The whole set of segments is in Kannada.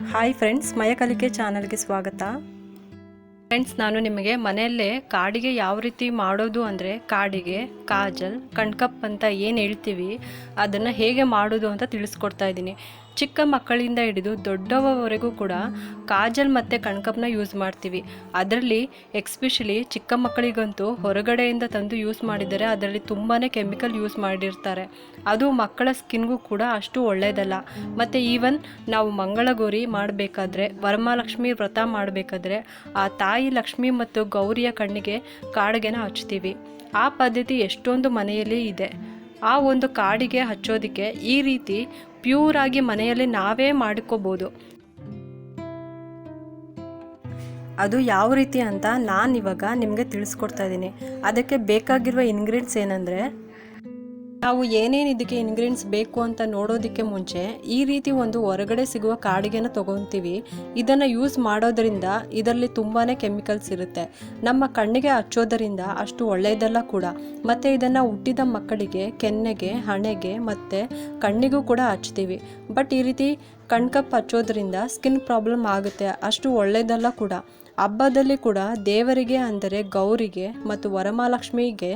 ಹಾಯ್ ಫ್ರೆಂಡ್ಸ್ ಮಯ ಕಲಿಕೆ ಚಾನಲ್ಗೆ ಸ್ವಾಗತ. ಫ್ರೆಂಡ್ಸ್ ನಾನು ನಿಮಗೆ ಮನೆಯಲ್ಲೇ ಕಾಡಿಗೆ ಯಾವ ರೀತಿ ಮಾಡೋದು ಅಂದರೆ ಕಾಡಿಗೆ, ಕಾಜಲ್, ಕಣ್ಕಪ್ ಅಂತ ಏನು ಹೇಳ್ತೀವಿ, ಅದನ್ನು ಹೇಗೆ ಮಾಡೋದು ಅಂತ ತಿಳಿಸ್ಕೊಡ್ತಾ ಇದ್ದೀನಿ. ಚಿಕ್ಕ ಮಕ್ಕಳಿಂದ ಹಿಡಿದು ದೊಡ್ಡವರೆಗೂ ಕೂಡ ಕಾಜಲ್ ಮತ್ತು ಕಣ್ಕಪ್ನ ಯೂಸ್ ಮಾಡ್ತೀವಿ. ಅದರಲ್ಲಿ ಎಕ್ಸ್ಪೆಷಲಿ ಚಿಕ್ಕ ಮಕ್ಕಳಿಗಂತೂ ಹೊರಗಡೆಯಿಂದ ತಂದು ಯೂಸ್ ಮಾಡಿದರೆ ಅದರಲ್ಲಿ ತುಂಬಾ ಕೆಮಿಕಲ್ ಯೂಸ್ ಮಾಡಿರ್ತಾರೆ. ಅದು ಮಕ್ಕಳ ಸ್ಕಿನ್ಗೂ ಕೂಡ ಅಷ್ಟು ಒಳ್ಳೆಯದಲ್ಲ ಮತ್ತು ಈವನ್ ನಾವು ಮಂಗಳಗೌರಿ ಮಾಡಬೇಕಾದ್ರೆ ವರಮಹಾಲಕ್ಷ್ಮಿ ವ್ರತ ಮಾಡಬೇಕಾದ್ರೆ ಆ ತಾಯಿ ಲಕ್ಷ್ಮಿ ಮತ್ತು ಗೌರಿಯ ಕಣ್ಣಿಗೆ ಕಾಡಿಗೆನ ಹಚ್ತೀವಿ. ಆ ಪದ್ಧತಿ ಎಷ್ಟೊಂದು ಮನೆಯಲ್ಲಿ ಇದೆ. ಆ ಒಂದು ಕಾಡಿಗೆ ಹಚ್ಚೋದಕ್ಕೆ ಈ ರೀತಿ ಪ್ಯೂರ್ ಆಗಿ ಮನೆಯಲ್ಲಿ ನಾವೇ ಮಾಡ್ಕೋಬೋದು. ಅದು ಯಾವ ರೀತಿ ಅಂತ ನಾನು ಇವಾಗ ನಿಮಗೆ ತಿಳಿಸ್ಕೊಡ್ತಾ ಇದ್ದೀನಿ. ಅದಕ್ಕೆ ಬೇಕಾಗಿರುವ ಇಂಗ್ರೀಡಿಯೆಂಟ್ಸ್ ಏನಂದರೆ ನಾವು ಏನೇನು ಇದಕ್ಕೆ ಇಂಗ್ರೀಡಿಯೆಂಟ್ಸ್ ಬೇಕು ಅಂತ ನೋಡೋದಕ್ಕೆ ಮುಂಚೆ ಈ ರೀತಿ ಒಂದು ಹೊರಗಡೆ ಸಿಗುವ ಕಾಡಿಗೆನ ತೊಗೊತೀವಿ. ಇದನ್ನು ಯೂಸ್ ಮಾಡೋದರಿಂದ ಇದರಲ್ಲಿ ತುಂಬಾ ಕೆಮಿಕಲ್ಸ್ ಇರುತ್ತೆ. ನಮ್ಮ ಕಣ್ಣಿಗೆ ಹಚ್ಚೋದರಿಂದ ಅಷ್ಟು ಒಳ್ಳೆಯದಲ್ಲ ಕೂಡ. ಮತ್ತು ಇದನ್ನು ಹುಟ್ಟಿದ ಮಕ್ಕಳಿಗೆ, ಕೆನ್ನೆಗೆ, ಹಣೆಗೆ ಮತ್ತು ಕಣ್ಣಿಗೂ ಕೂಡ ಹಚ್ತೀವಿ. ಬಟ್ ಈ ರೀತಿ ಕಣ್ಕಪ್ ಹಚ್ಚೋದ್ರಿಂದ ಸ್ಕಿನ್ ಪ್ರಾಬ್ಲಮ್ ಆಗುತ್ತೆ. ಅಷ್ಟು ಒಳ್ಳೆಯದಲ್ಲ ಕೂಡ. ಹಬ್ಬದಲ್ಲಿ ಕೂಡ ದೇವರಿಗೆ ಅಂದರೆ ಗೌರಿಗೆ ಮತ್ತು ವರಮಹಾಲಕ್ಷ್ಮಿಗೆ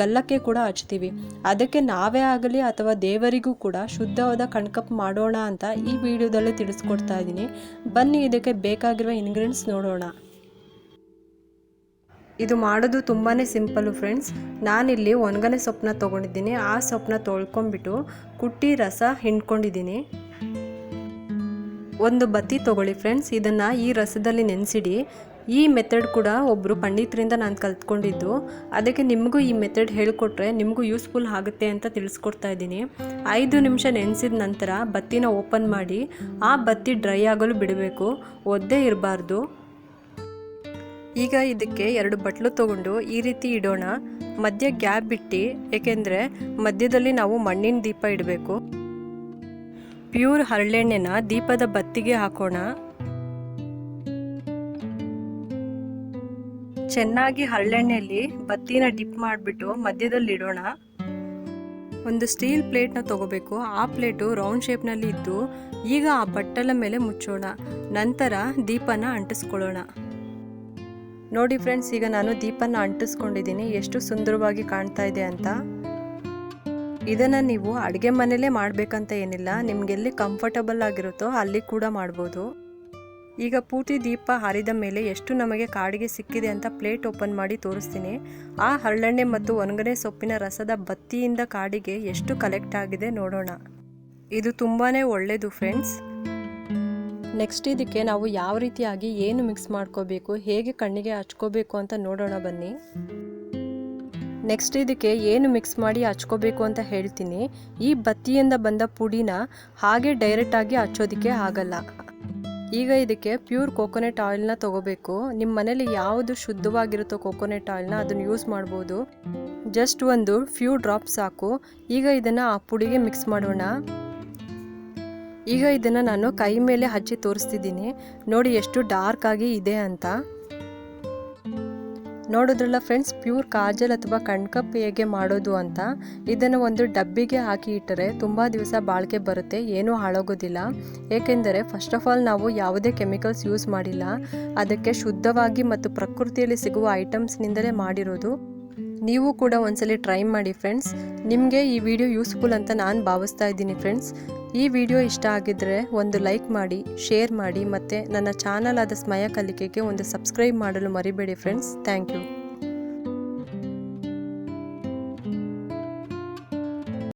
ಗಲ್ಲಕ್ಕೆ ಕೂಡ ಹಚ್ತೀವಿ ಅದಕ್ಕೆ ನಾವೇ ಆಗಲಿ ಅಥವಾ ದೇವರಿಗೂ ಕೂಡ ಶುದ್ಧವಾದ ಕಣ್ಕಪ್ ಮಾಡೋಣ ಅಂತ ಈ ವಿಡಿಯೋದಲ್ಲಿ ತಿಳಿಸ್ಕೊಡ್ತಾ ಇದ್ದೀನಿ. ಬನ್ನಿ, ಇದಕ್ಕೆ ಬೇಕಾಗಿರುವ ಇಂಗ್ರೀಡಿಯೆಂಟ್ಸ್ ನೋಡೋಣ. ಇದು ಮಾಡೋದು ತುಂಬಾ ಸಿಂಪಲ್ಲು ಫ್ರೆಂಡ್ಸ್ ನಾನಿಲ್ಲಿ ಒಣಗನೆ ಸೊಪ್ಪನ್ನ ತೊಗೊಂಡಿದ್ದೀನಿ. ಆ ಸೊಪ್ಪನ್ನ ತೊಳ್ಕೊಂಬಿಟ್ಟು ಕುಟ್ಟಿ ರಸ ಹಿಂಡ್ಕೊಂಡಿದ್ದೀನಿ. ಒಂದು ಬತ್ತಿ ತೊಗೊಳ್ಳಿ ಫ್ರೆಂಡ್ಸ್ ಇದನ್ನು ಈ ರಸದಲ್ಲಿ ನೆನೆಸಿಡಿ. ಈ ಮೆಥಡ್ ಕೂಡ ಒಬ್ಬರು ಪಂಡಿತರಿಂದ ನಾನು ಕಲ್ತ್ಕೊಂಡಿದ್ದು. ಅದಕ್ಕೆ ನಿಮಗೂ ಈ ಮೆಥಡ್ ಹೇಳಿಕೊಟ್ರೆ ನಿಮಗೂ ಯೂಸ್ಫುಲ್ ಆಗುತ್ತೆ ಅಂತ ತಿಳಿಸ್ಕೊಡ್ತಾ ಇದ್ದೀನಿ. ಐದು ನಿಮಿಷ ನೆನೆಸಿದ ನಂತರ ಬತ್ತಿನ ಓಪನ್ ಮಾಡಿ, ಆ ಬತ್ತಿ ಡ್ರೈ ಆಗಲು ಬಿಡಬೇಕು. ಒದ್ದೇ ಇರಬಾರ್ದು. ಈಗ ಇದಕ್ಕೆ ಎರಡು ಬಟ್ಲು ತಗೊಂಡು ಈ ರೀತಿ ಇಡೋಣ. ಮಧ್ಯ ಗ್ಯಾಪ್ ಬಿಟ್ಟು ಏಕೆಂದರೆ ಮಧ್ಯದಲ್ಲಿ ನಾವು ಮಣ್ಣಿನ ದೀಪ ಇಡಬೇಕು. ಪ್ಯೂರ್ ಹರಳೆಣ್ಣೆನ ದೀಪದ ಬತ್ತಿಗೆ ಹಾಕೋಣ. ಚೆನ್ನಾಗಿ ಹರಳೆಣ್ಣೆಯಲ್ಲಿ ಬತ್ತಿನ ಡಿಪ್ ಮಾಡಿಬಿಟ್ಟು ಮಧ್ಯದಲ್ಲಿ ಇಡೋಣ ಒಂದು ಸ್ಟೀಲ್ ಪ್ಲೇಟ್ನ ತಗೋಬೇಕು. ಆ ಪ್ಲೇಟು ರೌಂಡ್ ಶೇಪ್ನಲ್ಲಿ ಇದ್ದು ಈಗ ಆ ಬಟ್ಟಲ ಮೇಲೆ ಮುಚ್ಚೋಣ. ನಂತರ ದೀಪನ ಅಂಟಿಸ್ಕೊಳ್ಳೋಣ. ನೋಡಿ ಫ್ರೆಂಡ್ಸ್, ಈಗ ನಾನು ದೀಪನ ಅಂಟಿಸ್ಕೊಂಡಿದ್ದೀನಿ. ಎಷ್ಟು ಸುಂದರವಾಗಿ ಕಾಣ್ತಾ ಇದೆ ಅಂತ. ಇದನ್ನು ನೀವು ಅಡುಗೆ ಮನೇಲೇ ಮಾಡಬೇಕಂತ ಏನಿಲ್ಲ ನಿಮಗೆಲ್ಲಿ ಕಂಫರ್ಟಬಲ್ ಆಗಿರುತ್ತೋ ಅಲ್ಲಿ ಕೂಡ ಮಾಡ್ಬೋದು. ಈಗ ಪೂರ್ತಿ ದೀಪ ಹಾರಿದ ಮೇಲೆ ಎಷ್ಟು ನಮಗೆ ಕಾಡಿಗೆ ಸಿಕ್ಕಿದೆ ಅಂತ ಪ್ಲೇಟ್ ಓಪನ್ ಮಾಡಿ ತೋರಿಸ್ತೀನಿ. ಆ ಹರಳೆಣ್ಣೆ ಮತ್ತು ಒಣಗನೆ ಸೊಪ್ಪಿನ ರಸದ ಬತ್ತಿಯಿಂದ ಕಾಡಿಗೆ ಎಷ್ಟು ಕಲೆಕ್ಟ್ ಆಗಿದೆ ನೋಡೋಣ. ಇದು ತುಂಬಾ ಒಳ್ಳೆಯದು ಫ್ರೆಂಡ್ಸ್ ನೆಕ್ಸ್ಟ್ ಇದಕ್ಕೆ ನಾವು ಯಾವ ರೀತಿಯಾಗಿ ಏನು ಮಿಕ್ಸ್ ಮಾಡ್ಕೋಬೇಕು, ಹೇಗೆ ಕಣ್ಣಿಗೆ ಹಚ್ಕೋಬೇಕು ಅಂತ ನೋಡೋಣ ಬನ್ನಿ. ನೆಕ್ಸ್ಟ್ ಇದಕ್ಕೆ ಏನು ಮಿಕ್ಸ್ ಮಾಡಿ ಹಚ್ಕೋಬೇಕು ಅಂತ ಹೇಳ್ತೀನಿ. ಈ ಬತ್ತಿಯಿಂದ ಬಂದ ಪುಡಿನ ಹಾಗೆ ಡೈರೆಕ್ಟಾಗಿ ಹಚ್ಚೋದಕ್ಕೆ ಆಗಲ್ಲ. ಈಗ ಇದಕ್ಕೆ ಪ್ಯೂರ್ ಕೋಕೋನಟ್ ಆಯಿಲ್ನ ತಗೋಬೇಕು. ನಿಮ್ಮ ಮನೇಲಿ ಯಾವುದು ಶುದ್ಧವಾಗಿರುತ್ತೋ ಕೋಕೋನಟ್ ಆಯಿಲ್ನ ಅದನ್ನು ಯೂಸ್ ಮಾಡ್ಬೋದು. ಜಸ್ಟ್ ಒಂದು ಫ್ಯೂ ಡ್ರಾಪ್ಸ್ ಸಾಕು. ಈಗ ಇದನ್ನು ಆ ಪುಡಿಗೆ ಮಿಕ್ಸ್ ಮಾಡೋಣ. ಈಗ ಇದನ್ನು ನಾನು ಕೈ ಮೇಲೆ ಹಚ್ಚಿ ತೋರಿಸ್ತಿದ್ದೀನಿ. ನೋಡಿ ಎಷ್ಟು ಡಾರ್ಕ್ ಆಗಿ ಇದೆ ಅಂತ. ನೋಡಿದ್ರಲ್ಲ ಫ್ರೆಂಡ್ಸ್ ಪ್ಯೂರ್ ಕಾಜಲ್ ಅಥವಾ ಕಣ್ಕಪ್ಪು ಹೇಗೆ ಮಾಡೋದು ಅಂತ? ಇದನ್ನು ಒಂದು ಡಬ್ಬಿಗೆ ಹಾಕಿ ಇಟ್ಟರೆ ತುಂಬ ದಿವಸ ಬಾಳಿಕೆ ಬರುತ್ತೆ, ಏನೂ ಹಾಳಾಗೋದಿಲ್ಲ. ಏಕೆಂದರೆ ಫಸ್ಟ್ ಆಫ್ ಆಲ್ ನಾವು ಯಾವುದೇ ಕೆಮಿಕಲ್ಸ್ ಯೂಸ್ ಮಾಡಿಲ್ಲ. ಅದಕ್ಕೆ ಶುದ್ಧವಾಗಿ ಮತ್ತು ಪ್ರಕೃತಿಯಲ್ಲಿ ಸಿಗುವ ಐಟಮ್ಸ್ನಿಂದಲೇ ಮಾಡಿರೋದು. ನೀವು ಕೂಡ ಒಂದ್ಸಲಿ ಟ್ರೈ ಮಾಡಿ ಫ್ರೆಂಡ್ಸ್ ನಿಮಗೆ ಈ ವಿಡಿಯೋ ಯೂಸ್ಫುಲ್ ಅಂತ ನಾನು ಭಾವಿಸ್ತಾ ಇದ್ದೀನಿ ಫ್ರೆಂಡ್ಸ್ ಈ ವಿಡಿಯೋ ಇಷ್ಟ ಆಗಿದ್ದರೆ ಒಂದು ಲೈಕ್ ಮಾಡಿ ಶೇರ್ ಮಾಡಿ, ಮತ್ತು ನನ್ನ ಚಾನಲ್ ಆದ ಸ್ಮಯ ಕಲಿಕೆಗೆ ಒಂದು ಸಬ್ಸ್ಕ್ರೈಬ್ ಮಾಡಲು ಮರಿಬೇಡಿ ಫ್ರೆಂಡ್ಸ್ ಥ್ಯಾಂಕ್ ಯು